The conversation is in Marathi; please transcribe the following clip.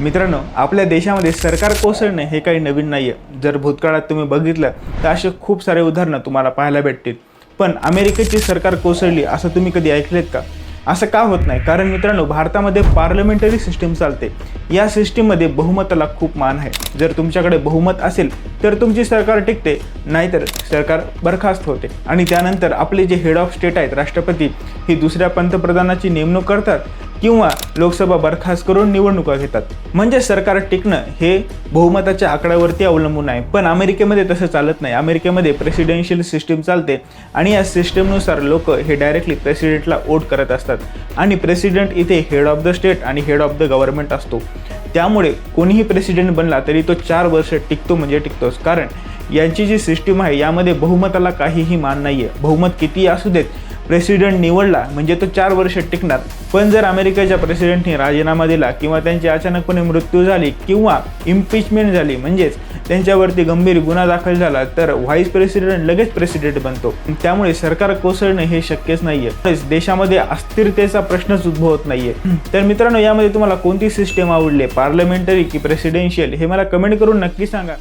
मित्रांनो आपल्या देशामध्ये सरकार कोसळणे हे काही नवीन नाही आहे जर भूतकाळात तुम्ही बघितलं तर असे खूप सारे उदाहरणं तुम्हाला पाहायला भेटतील. पण अमेरिकेची सरकार कोसळली असं तुम्ही कधी ऐकलेत का? असं का होत नाही? कारण मित्रांनो भारतामध्ये पार्लमेंटरी सिस्टीम चालते. या सिस्टीममध्ये बहुमताला खूप मान आहे. जर तुमच्याकडे बहुमत असेल तर तुमची सरकार टिकते. नाहीतर सरकार बरखास्त होते. आणि त्यानंतर आपले जे हेड ऑफ स्टेट आहेत राष्ट्रपती ही दुसऱ्या पंतप्रधानाची नेमणूक करतात. किंवा लोकसभा बरखास्त करून निवडणुका घेतात. म्हणजे सरकार टिकणं हे बहुमताच्या आकड्यावरती अवलंबून आहे. पण अमेरिकेमध्ये तसं चालत नाही. अमेरिकेमध्ये प्रेसिडेन्शियल सिस्टीम चालते आणि या सिस्टीमनुसार लोक हे डायरेक्टली प्रेसिडेंटला वोट करत असतात. आणि प्रेसिडेंट इथे हेड ऑफ द स्टेट आणि हेड ऑफ द गव्हर्नमेंट असतो. त्यामुळे कोणीही प्रेसिडेंट बनला तरी तो चार वर्ष टिकतो म्हणजे टिकतोच. कारण यांची जी सिस्टीम आहे यामध्ये बहुमताला काहीही मान नाही आहे बहुमत कितीही असू देत प्रेसिडेंट निवडला म्हणजे तो चार वर्ष टिकणार. पण जर अमेरिकेच्या प्रेसिडेंटने राजीनामा दिला किंवा त्यांची अचानकपणे मृत्यू झाली किंवा इम्पिचमेंट झाली म्हणजेच त्यांच्यावरती गंभीर गुन्हा दाखल झाला तर व्हाईस प्रेसिडेंट लगेच प्रेसिडेंट बनतो. त्यामुळे सरकार कोसळणे हे शक्यच नाहीये. देशामध्ये अस्थिरतेचा प्रश्नच उद्भवत नाहीये. तर मित्रांनो यामध्ये तुम्हाला कोणती सिस्टीम आवडली? पार्लमेंटरी की प्रेसिडेन्शियल हे मला कमेंट करून नक्की सांगा.